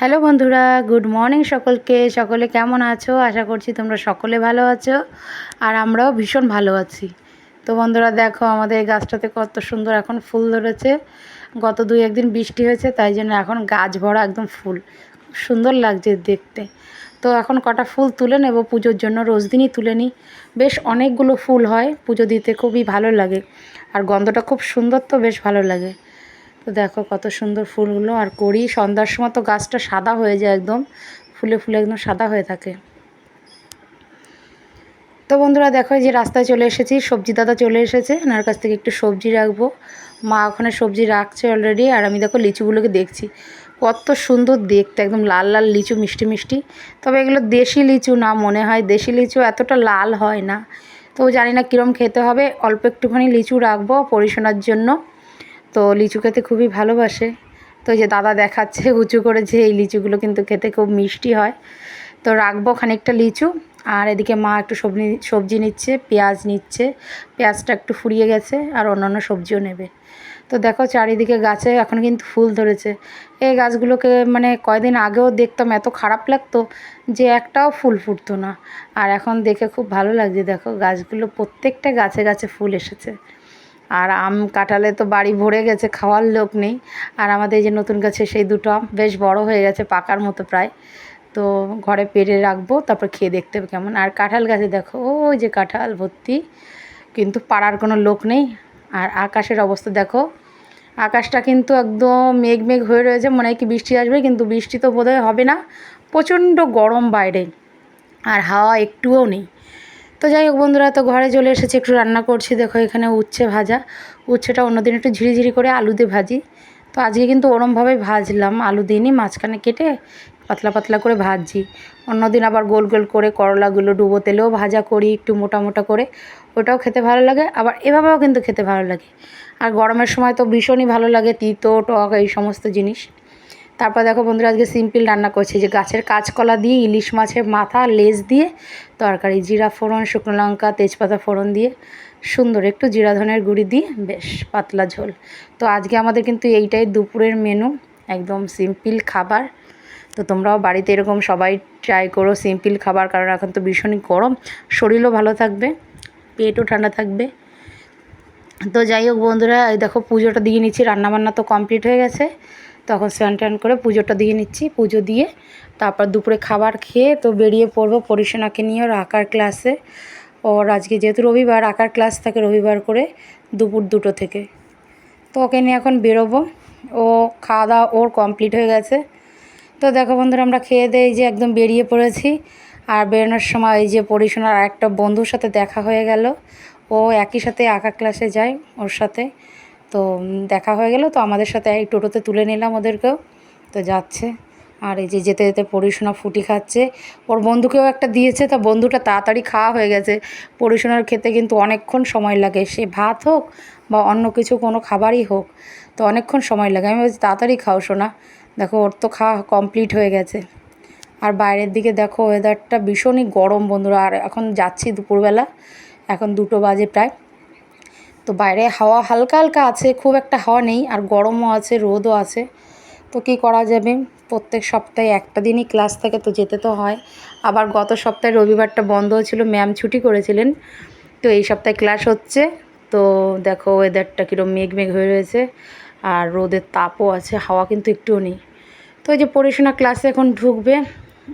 Hello বন্ধুরা, good morning সকলকে। সকলে কেমন আছো? আশা করছি তোমরা সকলে ভালো আছো আর আমরাও ভীষণ ভালো আছি। তো বন্ধুরা, দেখো আমাদের গাছটাতে কত সুন্দর এখন ফুল ধরেছে। গত দুই একদিন বৃষ্টি হয়েছে, তাই জন্য এখন গাছ ভরা একদম ফুল। সুন্দর লাগছে দেখতে। তো এখন কটা ফুল তুলে নেব, পুজোর জন্য রোজ দিনই তুলে নিই। বেশ অনেকগুলো ফুল হয়, পুজো দিতে খুবই ভালো লাগে। আর গন্ধটা খুব সুন্দর তো, বেশ ভালো লাগে। তো দেখো কত সুন্দর ফুলগুলো আর করি, সন্ধ্যার সময় তো গাছটা সাদা হয়ে যায় একদম, ফুলে ফুলে একদম সাদা হয়ে থাকে। তো বন্ধুরা দেখো যে রাস্তায় চলে এসেছি, সবজি দাদা চলে এসেছে ওনার কাছ থেকে একটু সবজি রাখব। মা ওখানে সবজি রাখছে অলরেডি আর আমি দেখো লিচুগুলোকে দেখছি। কত সুন্দর দেখতে, একদম লাল লাল লিচু, মিষ্টি মিষ্টি। তবে এগুলো দেশি লিচু না মনে হয়, দেশি লিচু এতটা লাল হয় না। তো জানি না কীরম খেতে হবে, অল্প একটুখানি লিচু রাখব পরিশোনার জন্য। তো লিচু খেতে খুবই ভালোবাসে। তো যে দাদা দেখাচ্ছে, উঁচু করে যে এই লিচুগুলো কিন্তু খেতে খুব মিষ্টি হয়। তো রাখব খানিকটা লিচু। আর এদিকে মা একটু সবজি সবজি নিচ্ছে, পেঁয়াজ নিচ্ছে। পেঁয়াজটা একটু ফুরিয়ে গেছে আর অন্যান্য সবজিও নেবে। তো দেখো চারিদিকে গাছে এখন কিন্তু ফুল ধরেছে। এই গাছগুলোকে মানে কয়দিন আগেও দেখতাম এত খারাপ লাগতো যে একটাও ফুল ফুটতো না। আর এখন দেখে খুব ভালো লাগছে। দেখো গাছগুলো প্রত্যেকটা গাছে গাছে ফুল এসেছে। আর আম কাঁঠালে তো বাড়ি ভরে গেছে, খাওয়ার লোক নেই। আর আমাদের এই যে নতুন গাছে সেই দুটো আম বেশ বড় হয়ে গেছে পাকার মতো প্রায়। তো ঘরে পেরে রাখব, তারপর খেয়ে দেখতে হবে কেমন। আর কাঁঠাল গাছে দেখো, ওই যে কাঁঠাল ভর্তি, কিন্তু পাড়ার কোনো লোক নেই। আর আকাশের অবস্থা দেখো, আকাশটা কিন্তু একদম মেঘ মেঘ হয়ে রয়েছে, মনে হয় কি বৃষ্টি আসবে, কিন্তু বৃষ্টি তো বোধহয় হবে না। প্রচণ্ড গরম বাইরে, আর হাওয়া একটুও নেই। তো যাই হোক বন্ধুরা, তো ঘরে চলে এসেছি, একটু রান্না করছি। দেখো এখানে উচ্ছে ভাজা। উচ্ছেটা অন্যদিন একটু ঝিরিঝিরি করে আলু দিয়ে ভাজি। তো আজকে কিন্তু ওরমভাবে ভাজলাম, আলু দিইনি, মাঝখানে কেটে পাতলা পাতলা করে ভাজছি। অন্যদিন আবার গোল গোল করে করলাগুলো, ডুবো তেলেও ভাজা করি, একটু মোটা মোটা করে। ওটাও খেতে ভালো লাগে, আবার এভাবেও কিন্তু খেতে ভালো লাগে। আর গরমের সময় তো ভীষণই ভালো লাগে, তিতো, টক, এই সমস্ত জিনিস। তারপর দেখো বন্ধুরা, আজকে সিম্পল রান্না করছি। যে গাছের কাঁচকলা দিয়ে, ইলিশ মাছের মাথা, লেজ দিয়ে, তরকারি, জিরা ফোড়ন, শুকনো লঙ্কা, তেজপাতা ফোড়ন দিয়ে, সুন্দর একটু জিরা ধনের গুঁড়ি দিয়ে, বেশ পাতলা ঝোল। তো আজকে আমাদের কিন্তু এইটাই দুপুরের মেনু একদম সিম্পল খাবার। তো তোমরাও বাড়িতে এরকম সবাই ট্রাই করো সিম্পল খাবার, কারণ এখন তো ভীষণই গরম। শরীরও ভালো থাকবে, পেটও ঠান্ডা থাকবে। তো যাই হোক বন্ধুরা দেখো পুজোটা দিয়ে নিচ্ছি, রান্নাবান্না তো কমপ্লিট হয়ে গেছে। তখন স্নান টান করে পুজোটা দিয়ে নিচ্ছি, পুজো দিয়ে তারপর দুপুরে খাবার খেয়ে তো বেরিয়ে পড়ব পরিসোনাকে নিয়ে ওর আঁকার ক্লাসে ওর আজকে যেহেতু রবিবার, আঁকার ক্লাস থাকে রবিবার করে দুপুর দুটো থেকে। তো ওকে নিয়ে এখন বেরোবো। ও খাওয়া দাওয়া ওর কমপ্লিট হয়ে গেছে। তো দেখো বন্ধুরা, আমরা খেয়ে দেয় যে একদম বেরিয়ে পড়েছি। আর বেরোনোর সময় এই যে পরিশোনার একটা বন্ধুর সাথে দেখা হয়ে গেল। ও একই সাথে আঁকা ক্লাসে যায় ওর সাথে। তো দেখা হয়ে গেল। তো আমাদের সাথে এই টোটোতে তুলে নিলাম ওদেরকেও। তো যাচ্ছে। আর এই যে যেতে যেতে পরিশোনা ফুটি খাচ্ছে। ওর বন্ধুকেও একটা দিয়েছে। তা বন্ধুটা তাড়াতাড়ি খাওয়া হয়ে গেছে। পরিশোনার খেতে কিন্তু অনেকক্ষণ সময় লাগে। সে ভাত হোক বা অন্য কিছু কোনো খাবারই হোক, তো অনেকক্ষণ সময় লাগে। আমি বলছি, তাড়াতাড়ি খাও শোনা দেখো, ওর তো খাওয়া কমপ্লিট হয়ে গেছে। আর বাইরের দিকে দেখো ওয়েদারটা ভীষণই গরম বন্ধুরা। আর এখন যাচ্ছি দুপুরবেলা। এখন দুটো বাজে প্রায়। তো বাইরে হাওয়া হালকা হালকা আছে, খুব একটা হাওয়া নেই, আর গরমও আছে, রোদও আছে। তো কী করা যাবে? প্রত্যেক সপ্তাহে একটা দিনই ক্লাস থাকে, তো যেতে তো হয়। আবার গত সপ্তাহে রবিবারটা বন্ধ ছিল ম্যাম ছুটি করেছিলেন। তো এই সপ্তাহে ক্লাস হচ্ছে। তো দেখো ওয়েদারটা কীরকম মেঘ মেঘ হয়ে রয়েছে, আর রোদের তাপও আছে, হাওয়া কিন্তু একটুও নেই। তো এই যে পড়াশোনা ক্লাসে এখন ঢুকবে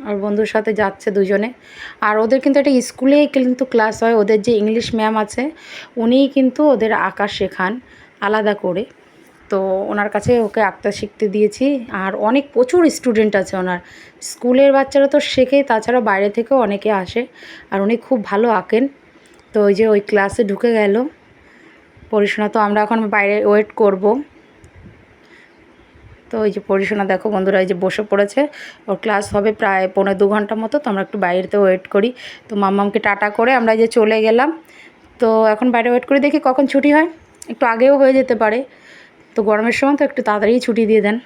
আর বন্ধুর সাথে যাচ্ছে দুজনে। আর ওদের কিন্তু একটা স্কুলেই কিন্তু ক্লাস হয়, ওদের যে ইংলিশ ম্যাম আছে, উনিই কিন্তু ওদের আঁকা শেখান আলাদা করে। তো ওনার কাছে ওকে আঁকতে শিখতে দিয়েছি। আর অনেক প্রচুর স্টুডেন্ট আছে ওনার। স্কুলের বাচ্চারা তো শেখে তাছাড়া বাইরে থেকেও অনেকে আসে। আর উনি খুব ভালো আঁকেন। তো ওই যে ওই ক্লাসে ঢুকে গেল। পড়াশোনা তো আমরা এখন বাইরে ওয়েট করব। তো ওই যে পড়িশোনা দেখো বন্ধুরা, এই যে বসে পড়েছে। ওর ক্লাস হবে প্রায় পনেরো দু ঘণ্টা মতো, তো আমরা একটু বাইরেতে ওয়েট করি। তো মাম্মামকে টাটা করে আমরা যে চলে গেলাম। তো এখন বাইরে ওয়েট করে দেখি কখন ছুটি হয়। একটু আগেও হয়ে যেতে পারে। তো গরমের সময় তো একটু তাড়াতাড়ি ছুটি দিয়ে দেন।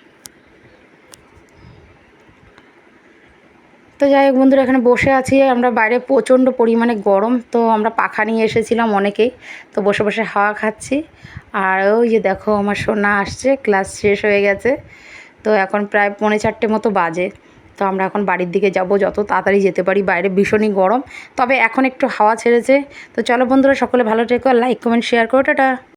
তো যাই হোক বন্ধুরা, এখানে বসে আছি। আমরা বাইরে প্রচণ্ড পরিমাণে গরম, তো আমরা পাখা নিয়ে এসেছিলাম অনেকেই। তো বসে বসে হাওয়া খাচ্ছি। আর ওই যে দেখো, আমার সোনা আসছে, ক্লাস শেষ হয়ে গেছে। তো এখন প্রায় পৌনে চারটে মতো বাজে। তো আমরা এখন বাড়ির দিকে যাব, যত তাড়াতাড়ি যেতে পারি। বাইরে ভীষণই গরম। তবে এখন একটু হাওয়া ছেড়েছে। তো চলো বন্ধুরা, সকলে ভালো থেকো লাইক কমেন্ট শেয়ার করো, টাটা।